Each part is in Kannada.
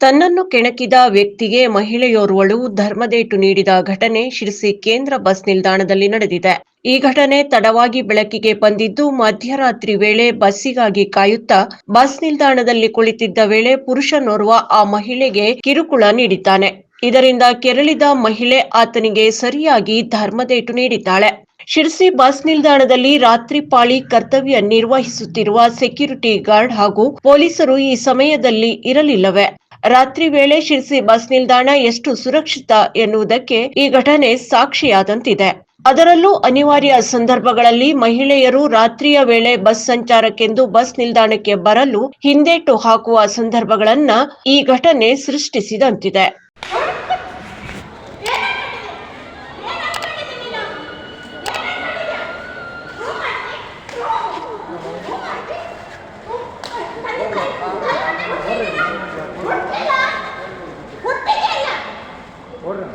ತನ್ನನ್ನು ಕೆಣಕಿದ ವ್ಯಕ್ತಿಗೆ ಮಹಿಳೆಯೋರ್ವಳು ಧರ್ಮದೇಟು ನೀಡಿದ ಘಟನೆ ಶಿರಸಿ ಕೇಂದ್ರ ಬಸ್ ನಿಲ್ದಾಣದಲ್ಲಿ ನಡೆದಿದೆ. ಈ ಘಟನೆ ತಡವಾಗಿ ಬೆಳಕಿಗೆ ಬಂದಿದ್ದು ಮಧ್ಯರಾತ್ರಿ ವೇಳೆ ಬಸ್ಸಿಗಾಗಿ ಕಾಯುತ್ತಾ ಬಸ್ ನಿಲ್ದಾಣದಲ್ಲಿ ಕುಳಿತಿದ್ದ ವೇಳೆ ಪುರುಷನೋರ್ವ ಆ ಮಹಿಳೆಗೆ ಕಿರುಕುಳ ನೀಡಿದ್ದಾನೆ. ಇದರಿಂದ ಕೆರಳಿದ ಮಹಿಳೆ ಆತನಿಗೆ ಸರಿಯಾಗಿ ಧರ್ಮದೇಟು ನೀಡಿದ್ದಾಳೆ. ಶಿರ್ಸಿ ಬಸ್ ನಿಲ್ದಾಣದಲ್ಲಿ ರಾತ್ರಿ ಪಾಳಿ ಕರ್ತವ್ಯ ನಿರ್ವಹಿಸುತ್ತಿರುವ ಸೆಕ್ಯೂರಿಟಿ ಗಾರ್ಡ್ ಹಾಗೂ ಪೊಲೀಸರು ಈ ಸಮಯದಲ್ಲಿ ಇರಲಿಲ್ಲವೇ? ರಾತ್ರಿ ವೇಳೆ ಶಿರ್ಸಿ ಬಸ್ ನಿಲ್ದಾಣ ಎಷ್ಟು ಸುರಕ್ಷಿತ ಎನ್ನುವುದಕ್ಕೆ ಈ ಘಟನೆ ಸಾಕ್ಷಿಯಾದಂತಿದೆ. ಅದರಲ್ಲೂ ಅನಿವಾರ್ಯ ಸಂದರ್ಭಗಳಲ್ಲಿ ಮಹಿಳೆಯರು ರಾತ್ರಿಯ ವೇಳೆ ಬಸ್ ಸಂಚಾರಕ್ಕೆಂದು ಬಸ್ ನಿಲ್ದಾಣಕ್ಕೆ ಬರಲು ಹಿಂದೇಟು ಹಾಕುವ ಸಂದರ್ಭಗಳನ್ನ ಈ ಘಟನೆ ಸೃಷ್ಟಿಸಿದಂತಿದೆ.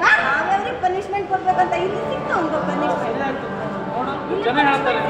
ಹಾ? ಪನಿಷ್ಮೆಂಟ್ ಕೊಡ್ಬೇಕಂತ ಇಲ್ಲಿ ಸಿಕ್ತ ಒಂದು ಪನಿಷ್ಮೆಂಟ್ ಜನ ಹೇಳ್ತಾರೆ